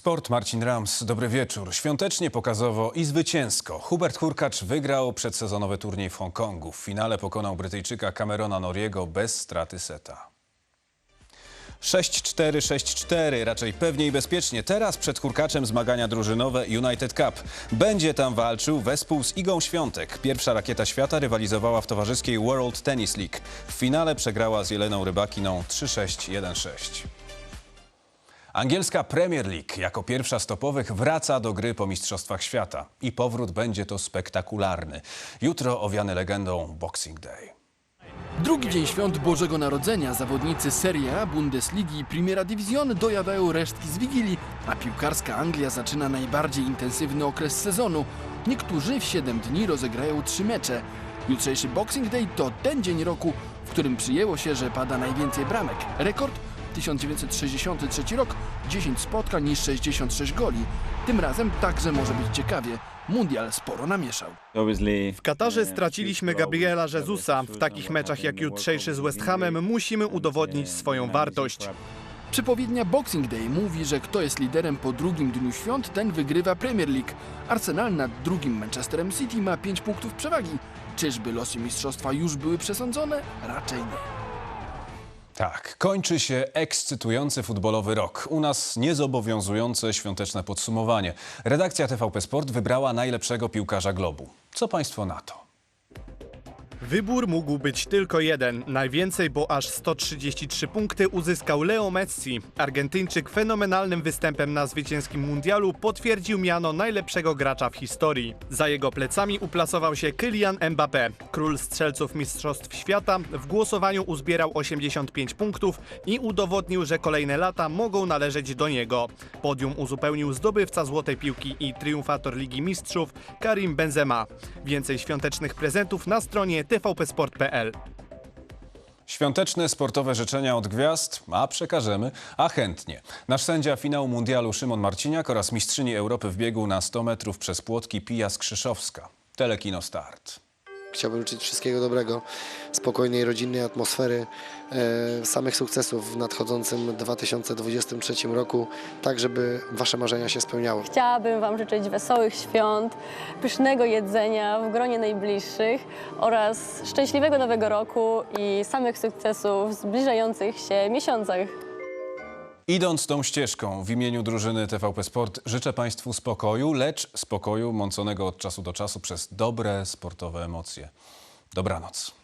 Sport Marcin Rams, dobry wieczór. Świątecznie, pokazowo i zwycięsko. Hubert Hurkacz wygrał przedsezonowy turniej w Hongkongu. W finale pokonał Brytyjczyka Camerona Noriego bez straty seta. 6-4, 6-4, raczej pewnie i bezpiecznie. Teraz przed Hurkaczem zmagania drużynowe United Cup. Będzie tam walczył wespół z Igą Świątek. Pierwsza rakieta świata rywalizowała w towarzyskiej World Tennis League. W finale przegrała z Jeleną Rybakiną 3-6, 1-6. Angielska Premier League jako pierwsza stopowych wraca do gry po Mistrzostwach Świata. I powrót będzie to spektakularny. Jutro owiany legendą Boxing Day. Drugi dzień świąt Bożego Narodzenia zawodnicy Serie A, Bundesligi i Primera Division dojadają resztki z Wigilii, a piłkarska Anglia zaczyna najbardziej intensywny okres sezonu. Niektórzy w 7 dni rozegrają trzy mecze. Jutrzejszy Boxing Day to ten dzień roku, w którym przyjęło się, że pada najwięcej bramek. Rekord 1963 rok, 10 spotkań niż 66 goli. Tym razem także może być ciekawie. Mundial sporo namieszał. W Katarze straciliśmy Gabriela Jezusa. W takich meczach jak jutrzejszy z West Hamem musimy udowodnić swoją wartość. Przypowiednia Boxing Day mówi, że kto jest liderem po drugim dniu świąt, ten wygrywa Premier League. Arsenal nad drugim Manchesterem City ma 5 punktów przewagi. Czyżby losy mistrzostwa już były przesądzone? Raczej nie. Tak, kończy się ekscytujący futbolowy rok. U nas niezobowiązujące świąteczne podsumowanie. Redakcja TVP Sport wybrała najlepszego piłkarza Globu. Co państwo na to? Wybór mógł być tylko jeden. Najwięcej, bo aż 133 punkty uzyskał Leo Messi. Argentyńczyk fenomenalnym występem na zwycięskim mundialu potwierdził miano najlepszego gracza w historii. Za jego plecami uplasował się Kylian Mbappé. Król strzelców Mistrzostw Świata w głosowaniu uzbierał 85 punktów i udowodnił, że kolejne lata mogą należeć do niego. Podium uzupełnił zdobywca Złotej Piłki i triumfator Ligi Mistrzów Karim Benzema. Więcej świątecznych prezentów na stronie tvpsport.pl. Świąteczne sportowe życzenia od gwiazd, a przekażemy, a chętnie. Nasz sędzia finału mundialu Szymon Marciniak oraz mistrzyni Europy w biegu na 100 metrów przez płotki Pija Skrzyszowska. Telekino Start. Chciałbym życzyć wszystkiego dobrego, spokojnej, rodzinnej atmosfery, e, samych sukcesów w nadchodzącym 2023 roku, tak żeby Wasze marzenia się spełniały. Chciałabym Wam życzyć wesołych świąt, pysznego jedzenia w gronie najbliższych oraz szczęśliwego nowego roku i samych sukcesów w zbliżających się miesiącach. Idąc tą ścieżką w imieniu drużyny TVP Sport życzę Państwu spokoju, lecz spokoju mąconego od czasu do czasu przez dobre sportowe emocje. Dobranoc.